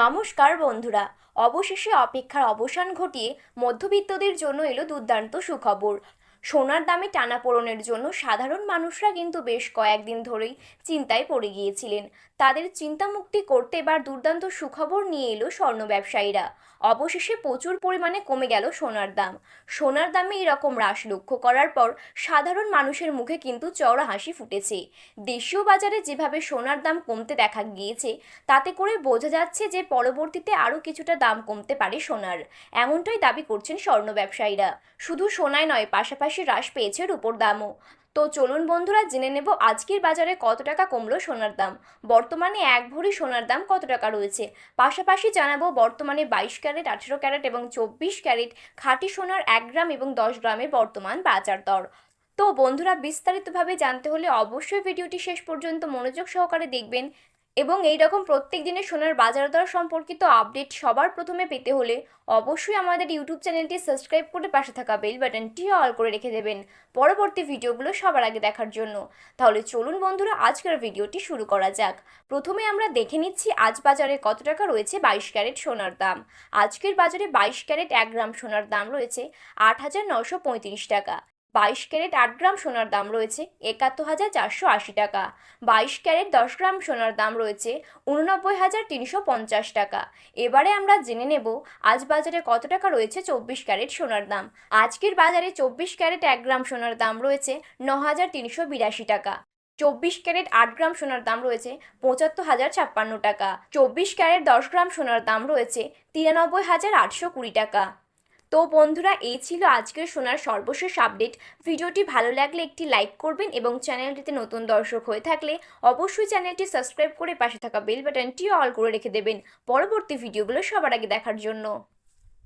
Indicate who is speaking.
Speaker 1: নমস্কার বন্ধুরা। অবশেষে অপেক্ষার অবসান ঘটিয়ে মধ্যবিত্তদের জন্য এলো দুর্দান্ত সুখবর। সোনার দামে টানাপোড়েনের জন্য সাধারণ মানুষরা কিন্তু বেশ কয়েকদিন ধরেই চিন্তায় পড়ে গিয়েছিলেন। তাদের চিন্তামুক্তি করতে এবার দুর্দান্ত সুখবর নিয়ে এলো স্বর্ণ ব্যবসায়ীরা। অবশেষে প্রচুর পরিমাণে কমে গেল সোনার দাম। সোনার দামে এরকম হ্রাস লক্ষ্য করার পর সাধারণ মানুষের মুখে কিন্তু চওড়া হাসি ফুটেছে। দেশীয় বাজারে যেভাবে সোনার দাম কমতে দেখা গিয়েছে, তাতে করে বোঝা যাচ্ছে যে পরবর্তীতে আরও কিছুটা দাম কমতে পারে সোনার। এমনটাই দাবি করছেন স্বর্ণ ব্যবসায়ীরা। শুধু সোনায় নয়, পাশাপাশি হ্রাস পেয়েছে রূপোর দামও। তো চলুন বন্ধুরা, জেনে নেব আজকের বাজারে কত টাকা কমলো সোনার দাম। বর্তমানে এক ভরি সোনার দাম কত টাকা রয়েছে? পাশাপাশি জানাব বর্তমানে বাইশ ক্যারেট, আঠেরো ক্যারেট এবং চব্বিশ ক্যারেট খাঁটি সোনার এক গ্রাম এবং দশ গ্রামের বর্তমান বাজার দর। তো বন্ধুরা, বিস্তারিতভাবে জানতে হলে অবশ্যই ভিডিওটি শেষ পর্যন্ত মনোযোগ সহকারে দেখবেন। এবং এই রকম প্রত্যেক দিনের সোনার বাজার দর সম্পর্কিত আপডেট সবার প্রথমে পেতে হলে অবশ্যই আমাদের ইউটিউব চ্যানেলটি সাবস্ক্রাইব করে পাশে থাকা বেল বাটনটি অল করে রেখে দেবেন পরবর্তী ভিডিওগুলো সবার আগে দেখার জন্য। তাহলে চলুন বন্ধুরা, আজকের ভিডিওটি শুরু করা যাক। প্রথমে আমরা দেখে নিচ্ছি আজ বাজারে কত টাকা রয়েছে বাইশ ক্যারেট সোনার দাম। আজকের বাজারে বাইশ ক্যারেট এক গ্রাম সোনার দাম রয়েছে আট হাজার নশো পঁয়ত্রিশ টাকা। বাইশ ক্যারেট আট গ্রাম সোনার দাম রয়েছে একাত্তর হাজার চারশো আশি টাকা। বাইশ ক্যারেট দশ গ্রাম সোনার দাম রয়েছে উননব্বই হাজার তিনশো পঞ্চাশ টাকা। এবারে আমরা জেনে নেব আজ বাজারে কত টাকা রয়েছে চব্বিশ ক্যারেট সোনার দাম। আজকের বাজারে চব্বিশ ক্যারেট এক গ্রাম সোনার দাম রয়েছে ন হাজার তিনশো বিরাশি টাকা। চব্বিশ ক্যারেট আট গ্রাম সোনার দাম রয়েছে পঁচাত্তর হাজার ছাপ্পান্ন টাকা। চব্বিশ ক্যারেট দশ গ্রাম সোনার দাম রয়েছে তিরানব্বই হাজার আটশো কুড়ি টাকা। তো বন্ধুরা, এই ছিল আজকের সোনার সর্বশেষ আপডেট ভিডিওটি ভালো লাগলে একটি লাইক করবেন এবং চ্যানেলটিতে নতুন দর্শক হয়ে থাকলে অবশ্যই চ্যানেলটি সাবস্ক্রাইব করে পাশে থাকা বেল বাটনটিও অল করে রেখে দেবেন। পরবর্তী ভিডিওগুলো সবার আগে দেখার জন্য।